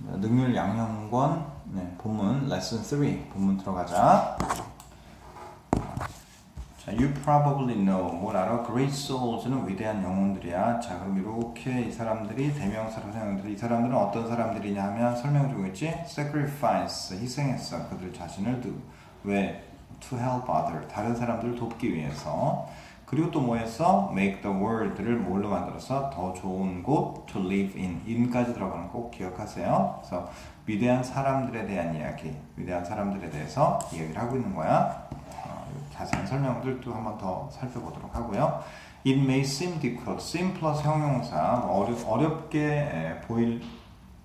능률 양형권 네, 본문 레슨 3 본문 들어가자. 자, you probably know 뭘 알아? Great souls는 위대한 영혼들이야. 자, 그럼 이렇게 이 사람들이 대명사로 사용되는데 이 사람들은 어떤 사람들이냐 하면 설명해 주고 있지. Sacrifice 희생했어. 그들 자신을 도, 왜? To help other 다른 사람들을 돕기 위해서. 그리고 또 뭐 했어? Make the world를 뭘로 만들어서 더 좋은 곳 to live in in까지 들어가는 거 꼭 기억하세요. 그래서 위대한 사람들에 대한 이야기, 위대한 사람들에 대해서 이야기를 하고 있는 거야. 어, 자세한 설명들도 한번 더 살펴보도록 하고요. It may seem difficult. seem 플러스 형용사 뭐 어렵, 어렵게 에, 보일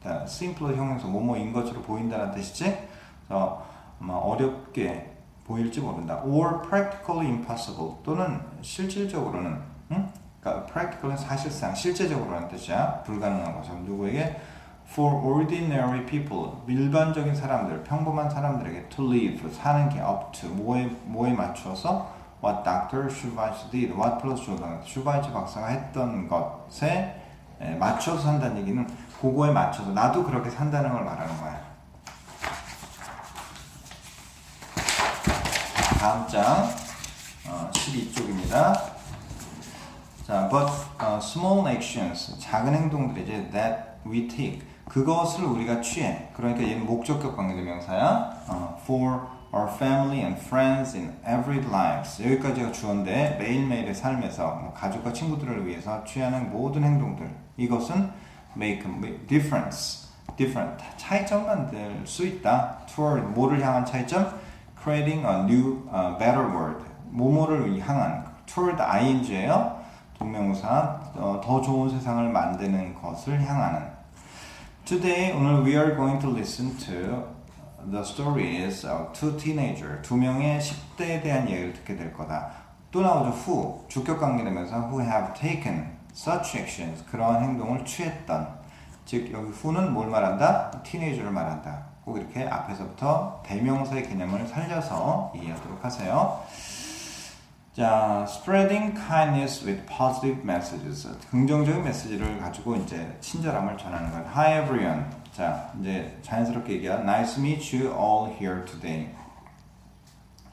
자, seem 플러스 형용사 뭐뭐인 것으로 보인다는 뜻이지. 그래서 아마 어렵게 보일지 모른다. or practically impossible 또는 실질적으로는 응? 그러니까 practical은 사실상 실제적으로라는 뜻이야. 불가능한 것은 누구에게 for ordinary people 일반적인 사람들 평범한 사람들에게 to live 사는 게 up to 뭐에 뭐에 맞춰서 what Dr. Schweitz did what 플러스 조당 슈바이츠 박사가 했던 것에 에, 맞춰서 산다는 얘기는 그거에 맞춰서 나도 그렇게 산다는 걸 말하는 거야. 다음 장 어, 12쪽입니다. 자, but uh, small actions 작은 행동들이지 that we take 그것을 우리가 취해. 그러니까 얘는 목적격 관계대명사야. 어, for our family and friends in every lives 여기까지가 주어인데 매일매일의 삶에서 뭐 가족과 친구들을 위해서 취하는 모든 행동들 이것은 make a difference different 차이점 만 들 수 있다 toward 뭐를 향한 차이점 creating a new uh, better world 뭐뭐를 향한 toward ing예요 동명사 어, 더 좋은 세상을 만드는 것을 향하는 Today 오늘 we are going to listen to the stories of two teenager 두 명의 10대에 대한 얘기를 듣게 될 거다. 또 나오죠 who 주격 관계되면서 who have taken such actions 그러한 행동을 취했던 즉 여기 who는 뭘 말한다? 티네이저를 말한다. 꼭 이렇게 앞에서부터 대명사의 개념을 살려서 이해하도록 하세요. 자, spreading kindness with positive messages. 긍정적인 메시지를 가지고 이제 친절함을 전하는 것. Hi everyone. 자, 이제 자연스럽게 얘기한 Nice to meet you all here today.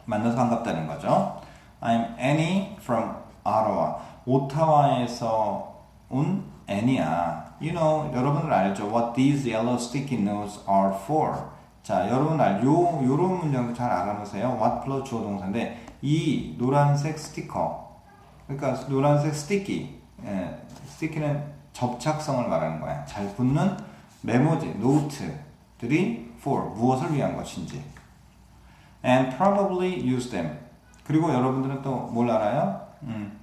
만나서 반갑다는 거죠. I'm Annie from Ottawa. 오타와에서 온 애니야. You know, 여러분들 알죠? What these yellow sticky notes are for. 자, 여러분 알, 요, 요런 문장도 잘 알아놓으세요. What 플러스 주어 동사인데, 이 노란색 스티커. 그러니까 노란색 스티키. 예, 스티키는 접착성을 말하는 거야. 잘 붙는 메모지, 노트들이 for, 무엇을 위한 것인지. And probably use them. 그리고 여러분들은 또 뭘 알아요? 음,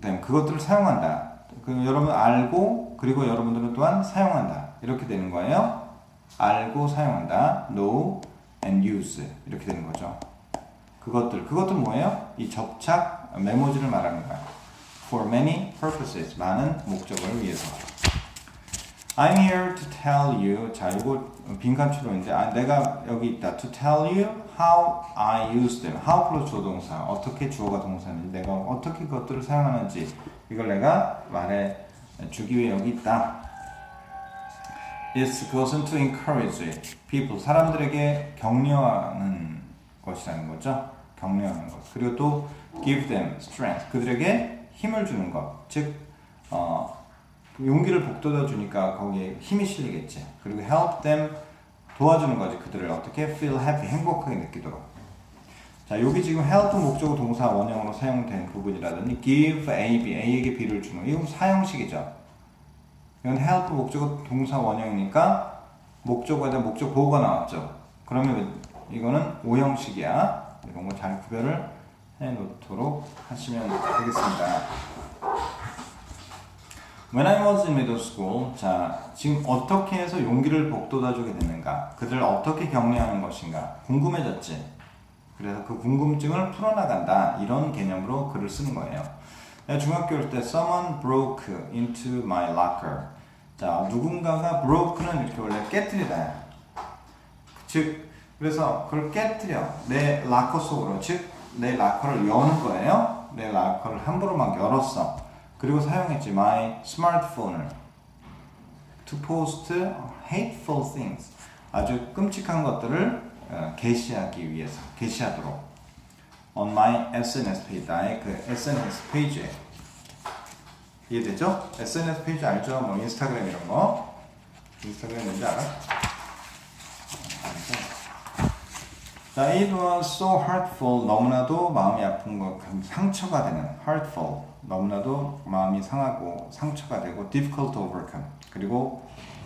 them. 그것들을 사용한다. 그 여러분 알고 그리고 여러분들은 또한 사용한다. 이렇게 되는 거예요. 알고 사용한다. know and use 이렇게 되는 거죠. 그것들 그것들 뭐예요? 이 접착 메모지를 말하는 거야. For many purposes 많은 목적을 위해서. I'm here to tell you. 자, 이거 빈칸 추론인데 아, 내가 여기 있다. To tell you how I use them. How 플러스 주어 동사. 어떻게 주어가 동사인지 내가 어떻게 그것들을 사용하는지 이걸 내가 말해 주기 위해 여기 있다. It's 그것은 to encourage people. 사람들에게 격려하는 것이라는 거죠. 격려하는 것. 그리고 또 give them strength. 그들에게 힘을 주는 것. 즉 어, 용기를 북돋아 주니까 거기에 힘이 실리겠지. 그리고 help them 도와주는 거지. 그들을 어떻게 feel happy 행복하게 느끼도록. 자, 여기 지금 help 목적어 동사 원형으로 사용된 부분이라든지 give A, B, A에게 B를 주는 이건 사형식이죠. 이건 help 목적어 동사 원형이니까 목적어에 대한 목적 보호가 나왔죠. 그러면 이거는 오형식이야. 이런 거 잘 구별을 해 놓도록 하시면 되겠습니다. When I was in middle school, 자 지금 어떻게 해서 용기를 북돋아주게 되는가? 그들을 어떻게 격려하는 것인가? 궁금해졌지. 그래서 그 궁금증을 풀어나간다 이런 개념으로 글을 쓰는 거예요. 중학교 때 someone broke into my locker. 자 누군가가 broke는 이렇게 원래 깨뜨리다. 즉 그래서 그걸 깨뜨려 내 락커 속으로 즉 내 락커를 여는 거예요. 내 락커를 함부로 막 열었어. 그리고 사용했지 my 스마트폰을 to post hateful things. 아주 끔찍한 것들을 어, 게시하기 위해서 게시하도록 on my SNS 페이지 나의 그 SNS 페이지에 이해되죠? SNS 페이지 알죠? 뭐 인스타그램 이런 거 인스타그램 뭔지 알아? 자, it was so hurtful 너무나도 마음이 아픈 것 상처가 되는 hurtful 너무나도 마음이 상하고 상처가 되고 difficult to overcome 그리고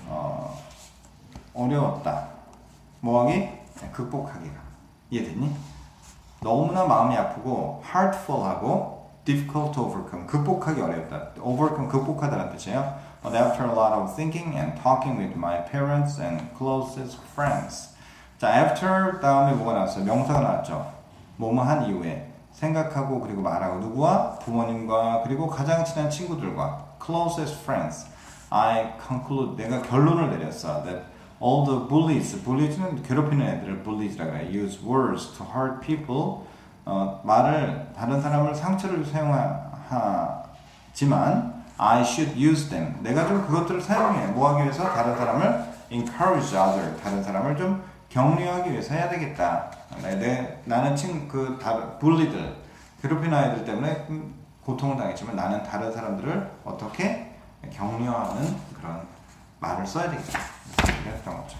어, 어려웠다 뭐하기? 극복하기가 이해됐니? 너무나 마음이 아프고 hurtful하고 difficult to overcome 극복하기 어렵다 overcome 극복하다는 뜻이에요 But after a lot of thinking and talking with my parents and closest friends 자 after 다음에 뭐가 나왔어요? 명사가 나왔죠 뭐뭐 한 이후에 생각하고 그리고 말하고 누구와? 부모님과 그리고 가장 친한 친구들과 closest friends I conclude 내가 결론을 내렸어 that all the bullies. Bullies는 괴롭히는 애들을 bullies라고 해요. Use words to hurt people. 어, 말을 다른 사람을 상처를 사용하지만 I should use them. 내가 좀 그것들을 사용해. 뭐 하기 위해서? 다른 사람을 encourage other. 다른 사람을 좀 격려하기 위해서 해야 되겠다. 내, 내, 나는 친그 bully들. 괴롭히는 아이들 때문에 음, 고통을 당했지만 나는 다른 사람들을 어떻게 격려하는 그런 말을 써야 되겠다 거죠.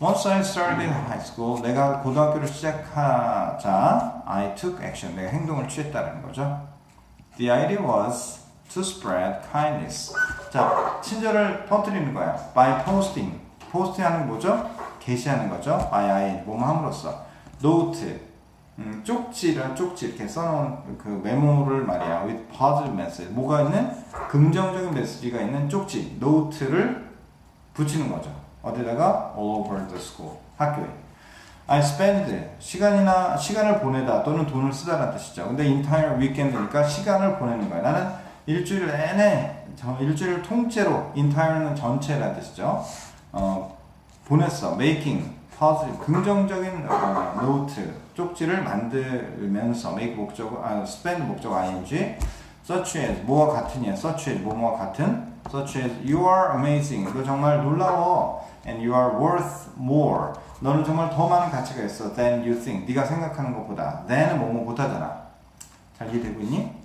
Once I started high school, 내가 고등학교를 시작하자 I took action, 내가 행동을 취했다는 거죠. The idea was to spread kindness. 자, 친절을 퍼뜨리는 거야. By posting. 포스팅하는 뭐죠? 게시하는 거죠. by I, 뭐뭐 함으로써. Note. 음, 쪽지를 쪽지 이렇게 써놓은 그 메모를 말이야. With positive message. 뭐가 있는? 긍정적인 메시지가 있는 쪽지. 노트를 붙이는 거죠. 어디다가 all over the school 학교에. I spend 시간이나 시간을 보내다 또는 돈을 쓰다라는 뜻이죠. 근데 entire weekend니까 시간을 보내는 거야. 나는 일주일 내내 저 일주일 통째로 entire는 전체라는 뜻이죠. 어, 보냈어. making positive 긍정적인 어, 노트 쪽지를 만들면서 make 목적 아 spend 목적 ing such as 뭐와 같으냐 such as 뭐뭐와 같은 such as you are amazing 너 정말 놀라워 and you are worth more 너는 정말 더 많은 가치가 있어 than you think 네가 생각하는 것보다 than은 뭐뭐 못하잖아 잘 이해되고 있니?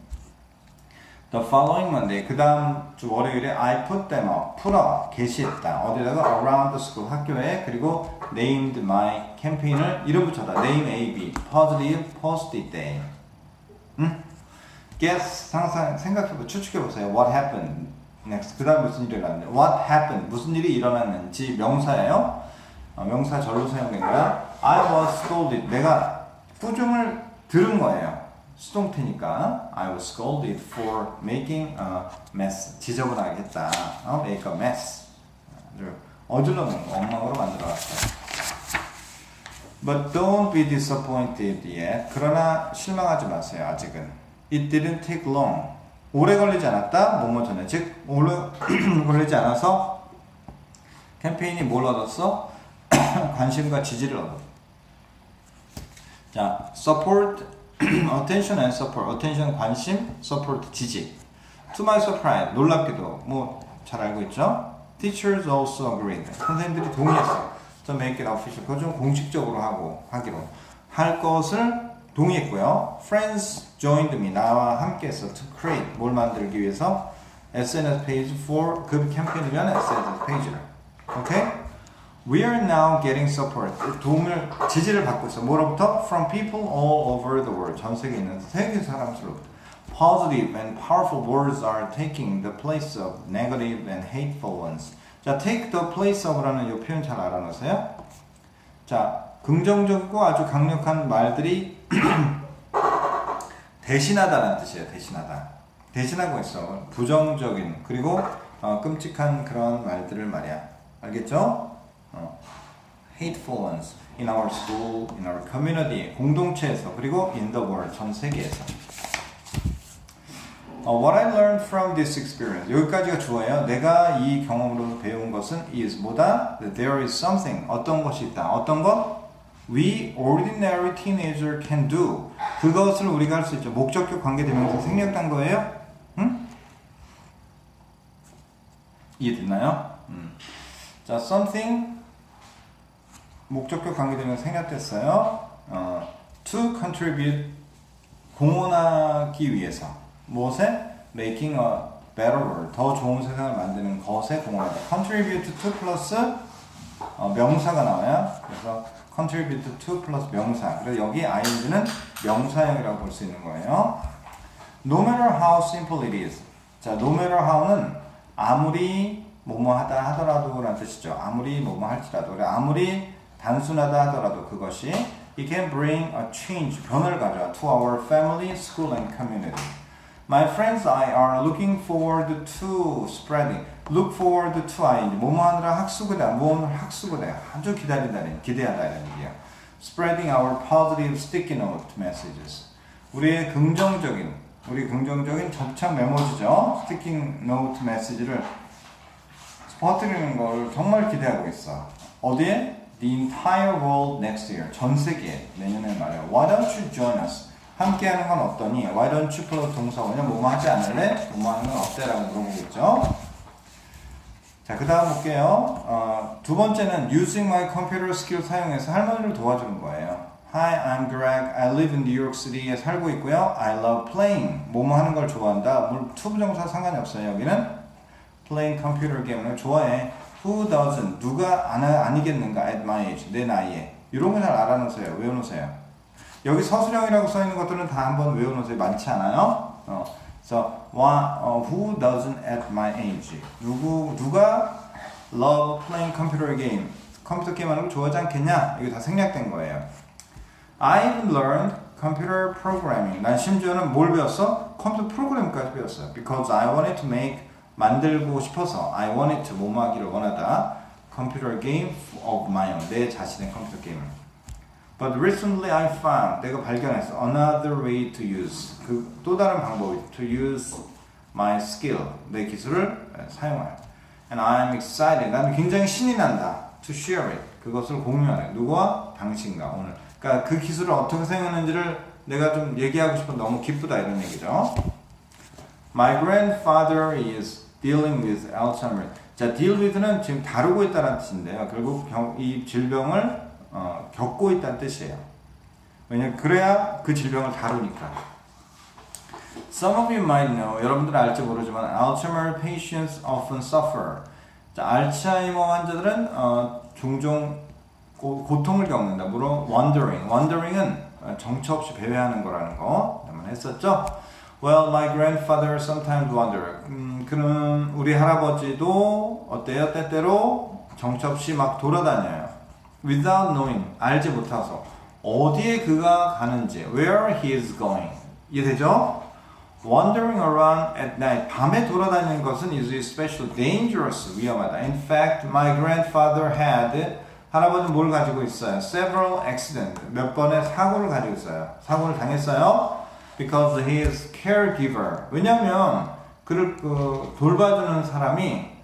The following Monday 그 다음 주 월요일에 I put them up 풀어 게시했다 어디다가 around the school 학교에 그리고 named my 캠페인을 이름 붙였다 name AB positive post-it day 응? guess 상상 생각해보 추측해보세요 what happened next 그 다음 무슨 일이 일어났는지 what happened 무슨 일이 일어났는지 명사예요 어, 명사 절로 사용된 거야 I was scolded 내가 꾸중을 들은 거예요 수동태니까 I was scolded for making a mess 지저분하게 했다 어? make a mess 어질러놓은 거 엉망으로 만들어놨어요 But don't be disappointed yet 그러나 실망하지 마세요 아직은 It didn't take long 오래 걸리지 않았다 뭐뭐 전에 즉 오래 걸리지 않아서 캠페인이 뭘 얻었어? 관심과 지지를 얻었다 자 support attention and support. attention 관심, support 지지. To my surprise 놀랍게도 뭐 잘 알고 있죠? Teachers also agreed. 선생님들이 동의했어. To make it official. 그거 좀 공식적으로 하고 하기로 할 것을 동의했고요. Friends joined me. 나와 함께해서 to create 뭘 만들기 위해서 SNS page for 그 캠페인이면 SNS 페이지를. 오케이? We are now getting support. 도움을 지지를 받고 있어. 뭐로부터? From people all over the world. 전 세계에 있는 세계 사람들로부터. Positive and powerful words are taking the place of negative and hateful ones. 자, take the place of라는 이 표현 잘 알아놓으세요. 자, 긍정적이고 아주 강력한 말들이 대신하다는 뜻이에요. 대신하다. 대신하고 있어. 부정적인 그리고 어, 끔찍한 그런 말들을 말이야. 알겠죠? 어, hateful ones in our school, in our community, 공동체에서 그리고 in the world, 전 세계에서. 어, what I learned from this experience 여기까지가 주어예요. 내가 이 경험으로 배운 것은 is 뭐다? There is something 어떤 것이 있다. 어떤 것? We ordinary teenager can do 그것을 우리가 할 수 있죠. 목적격 관계되면서 생략된 거예요. 응? 이해됐나요? 음. 자, something 목적격 관계되면 생략됐어요. 어, to contribute 공헌하기 위해서 무엇에 making a better world 더 좋은 세상을 만드는 것에 공헌하다. contribute to 플러스 어, 명사가 나와요. 그래서 contribute to 플러스 명사. 그래서 여기 ing는 명사형이라고 볼 수 있는 거예요. No matter how simple it is. 자, no matter how는 아무리 뭐뭐 하다 하더라도 라는 뜻이죠. 아무리 뭐뭐 할지라도. 아무리 단순하다 하더라도 그것이 it can bring a change, 변화를 가져와 to our family, school and community. My friends I are looking forward to spreading. Look forward to I. 뭐뭐 하느라 학수고대, 뭐뭐 학수고대. 아주 기다린다는, 기대하다는 얘기야. Spreading our positive sticky note messages. 우리의 긍정적인, 우리 긍정적인 접착 메모지죠. 스티킹 노트 메시지를 퍼뜨리는 걸 정말 기대하고 있어. 어디에? The entire world next year. 전 세계에 내년에 말이야. Why don't you join us? 함께 하는 건 어떠니? Why don't you 플러스 동사원이야? 뭐뭐 하지 않을래? 뭐뭐 하는 건 어때? 라고 물어보겠죠. 자, 그 다음 볼게요. 어, 두 번째는 using my computer skill 사용해서 할머니를 도와주는 거예요. Hi, I'm Greg. I live in New York City에 살고 있고요. I love playing. 뭐뭐 하는 걸 좋아한다. 물 투부정사 상관이 없어요. 여기는 playing computer game을 좋아해. Who doesn't? 누가 안, 아니겠는가? At my age. 내 나이에. 이런 거 잘 알아놓으세요. 외워놓으세요. 여기 서술형이라고 써 있는 것들은 다 한번 외워놓으세요. 많지 않아요? 어. 그래서 어, who doesn't at my age? 누구 누가 love playing computer game? 컴퓨터 게임 하는 걸 좋아하지 않겠냐? 이게 다 생략된 거예요. I've learned computer programming. 난 심지어는 뭘 배웠어? 컴퓨터 프로그램까지 배웠어요. Because I wanted to make 만들고 싶어서 I wanted to 뭐뭐 하기를 원하다. computer game of my own. 내 자신의 컴퓨터 게임을. But recently I found 내가 발견했어 another way to use 그 또 다른 방법이 to use my skill 내 기술을 에, 사용할 and I'm excited 나는 굉장히 신이 난다 to share it 그것을 공유하래 누구와 당신과 오늘 그러니까 그 기술을 어떻게 사용하는지를 내가 좀 얘기하고 싶어 너무 기쁘다 이런 얘기죠 My grandfather is dealing with Alzheimer 자 deal with는 지금 다루고 있다는 뜻인데요 결국 병- 이 질병을 어, 겪고 있다는 뜻이에요. 왜냐 그래야 그 질병을 다루니까. Some of you might know, 여러분들은 알지 모르지만 Alzheimer patients often suffer. 자, 알츠하이머 환자들은 어, 종종 고, 고통을 겪는다. 물론 wandering. wandering은 어, 정처 없이 배회하는 거라는 거 한번 했었죠. Well, my grandfather sometimes wander. 음, 그는 우리 할아버지도 어때요? 때때로 정처 없이 막 돌아다녀요. Without knowing 알지 못해서 어디에 그가 가는지 where he is going 이해되죠? Wandering around at night 밤에 돌아다니는 것은 is especially dangerous 위험하다. In fact, my grandfather had 할아버지는 뭘 가지고 있어요? Several accident 몇 번의 사고를 가지고 있어요. 사고를 당했어요. Because he is caregiver. 왜냐면 그를 그 돌봐주는 사람이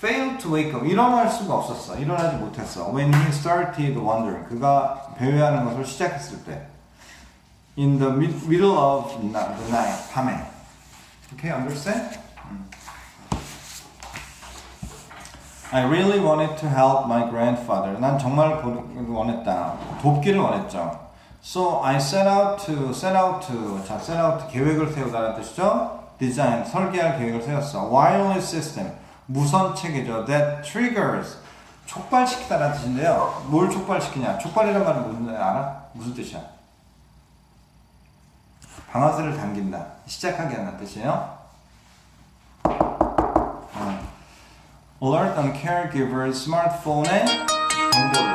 failed to wake up 일어날 수가 없었어 일어나지 못했어 when he started wandering 그가 배회하는 것을 시작했을 때 in the mid, middle of the night 밤에 okay understand? 음. I really wanted to help my grandfather 난 정말 보- 원했다 돕기를 원했죠 so I set out to set out to 자 set out 계획을 세우다는 뜻이죠 design 설계할 계획을 세웠어 wireless system 무선 체계죠. That triggers 촉발시키다라는 뜻인데요. 뭘 촉발시키냐? 촉발이란 말은 무슨 뜻 알아? 무슨 뜻이야? 방아쇠를 당긴다. 시작하게 한다는 뜻이에요. 어. Alert on caregiver 스마트폰에 정보를.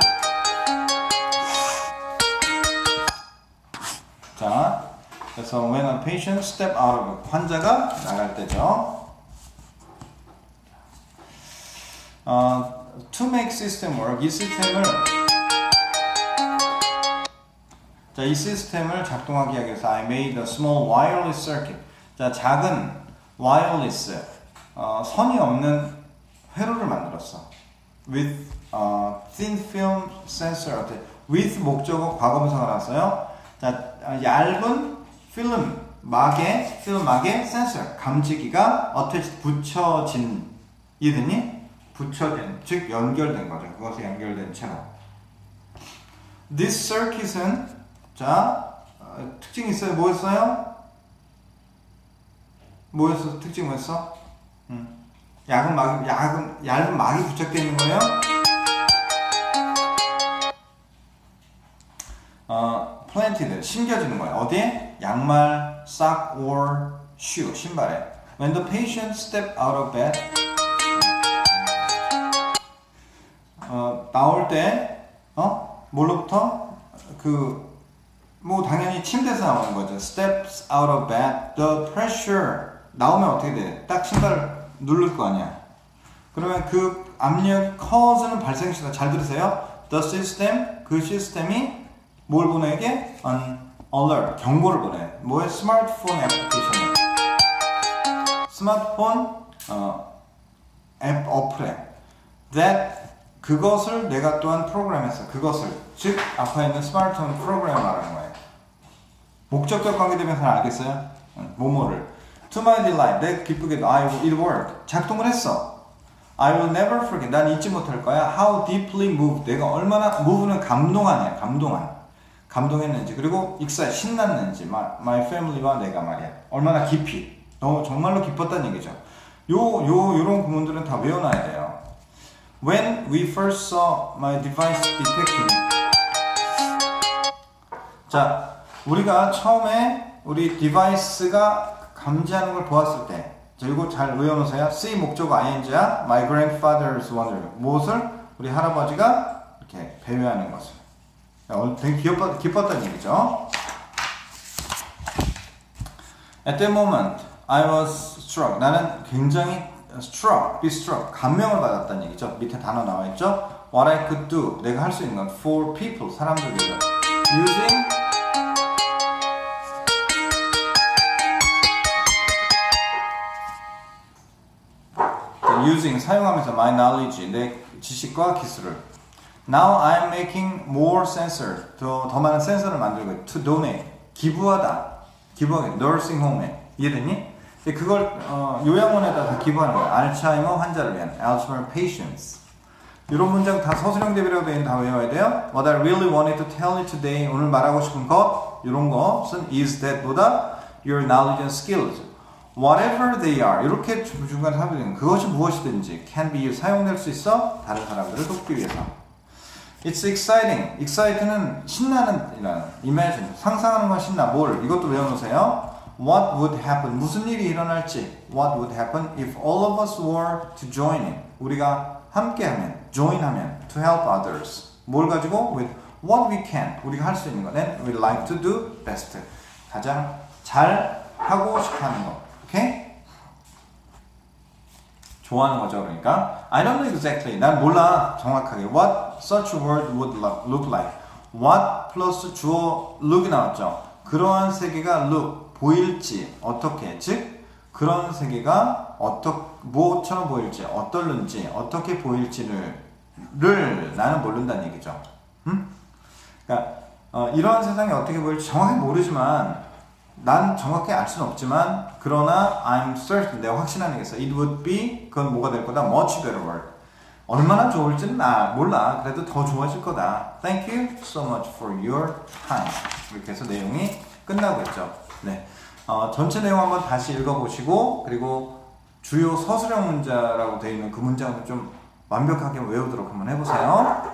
자, 그래서 when a patient step out of 환자가 나갈 때죠. 어, to make system work 이 시스템을 자, 이 시스템을 작동하게 하기 위해서 I made a small wireless circuit. 자, 작은 wireless 어, 선이 없는 회로를 만들었어. with 어, thin film sensor with 목적어 과거분사가 나왔어요. 자, 어, 얇은 필름 막에 필름 막에 센서 감지기가 attached 붙여진 이해됐니? 붙여진, 즉 연결된 거죠. 그것이 연결된 채로. This circuit은 자 어, 특징이 있어요. 뭐였어요? 뭐였어? 특징 뭐였어? 음. 얇은 막이 얇은 얇은 막이 부착되어 있는 거예요. 어, planted 심겨지는 거예요. 어디에? 양말, sock or shoe 신발에. When the patient step out of bed 나올 때 어? 뭘로부터? 그 뭐 당연히 침대에서 나오는 거죠. Steps out of bed. The pressure 나오면 어떻게 돼? 딱 신발 누를 거 아니야. 그러면 그 압력 cause는 발생시다. 잘 들으세요. The system 그 시스템이 뭘 보내게? An alert 경고를 보내. 뭐의 스마트폰 애플리케이션. 스마트폰 어, 앱 어플에 that 그것을 내가 또한 프로그램했어. 그것을 즉 앞에 있는 스마트폰 프로그램 말하는 거예요. 목적격 관계대명사는 알겠어요? 응, 뭐뭐를 To my delight 내 기쁘게도 I will, it worked 작동을 했어. I will never forget 난 잊지 못할 거야. How deeply moved 내가 얼마나 move는 감동하냐 감동한 감동했는지 그리고 익사 신났는지 my, my family와 내가 말이야 얼마나 깊이 너무 정말로 기뻤다는 얘기죠. 요 요 요런 구문들은 다 외워놔야 돼요. When we first saw my device detecting 자, 우리가 처음에 우리 디바이스가 감지하는 걸 보았을 때, 자, 이거 잘 외워놓으세요. C 목적어 ing야, my grandfather's wonder. 무엇을? 우리 할아버지가 이렇게 배회하는 것을. 야, 오늘 되게 기뻤, 기뻤다는 얘기죠. At that moment, I was struck. 나는 굉장히 struck, be struck, 감명을 받았다는 얘기죠. 밑에 단어 나와 있죠. What I could do, 내가 할 수 있는 건 for people, 사람들 위해 using using 사용하면서 my knowledge 내 지식과 기술을 Now I'm making more sensors 더, 더 많은 센서를 만들고 to donate 기부하다 기부하기 nursing home에 이해됐니? 그걸 어, 요양원에다 다 기부하는 거야 알츠하이머 환자를 위한 Alzheimer patients 이런 문장 다 서술형 대비라고 되어 다 외워야 돼요 What I really wanted to tell you today 오늘 말하고 싶은 것 이런 것은 is that보다 your knowledge and skills whatever they are 이렇게 중- 중간에 하면 되는 그것이 무엇이든지 can be 사용될 수 있어 다른 사람들을 돕기 위해서 It's exciting. excite는 신나는 이라는 imagine 상상하는 건 신나. 뭘? 이것도 외워놓으세요. What would happen? 무슨 일이 일어날지. What would happen if all of us were to join in? 우리가 함께하면, join하면, to help others. 뭘 가지고? With what we can. 우리가 할 수 있는 거. And we like to do best. 가장 잘 하고 싶어하는 거. 오케이? 좋아하는 거죠, 그러니까. I don't know exactly. 난 몰라, 정확하게. What such a word would lo- look like. What 플러스 주어 look이 나왔죠. 그러한 세계가 look, 보일지, 어떻게. 즉, 그런 세계가 어떻, 뭐처럼 보일지, 어떨는지, 어떻게 보일지를, 를 나는 모른다는 얘기죠. 음? 그러니까, 어, 이러한 세상이 어떻게 보일지 정확히 모르지만, 난 정확히 알 수는 없지만 그러나 I'm certain 내가 확신하는 게 있어. It would be 그건 뭐가 될 거다. Much better world. 얼마나 좋을지는 나 몰라. 그래도 더 좋아질 거다. Thank you so much for your time. 이렇게 해서 내용이 끝나고 있죠. 네. 어, 전체 내용 한번 다시 읽어보시고 그리고 주요 서술형 문자라고 되어 있는 그 문장을 좀 완벽하게 외우도록 한번 해보세요.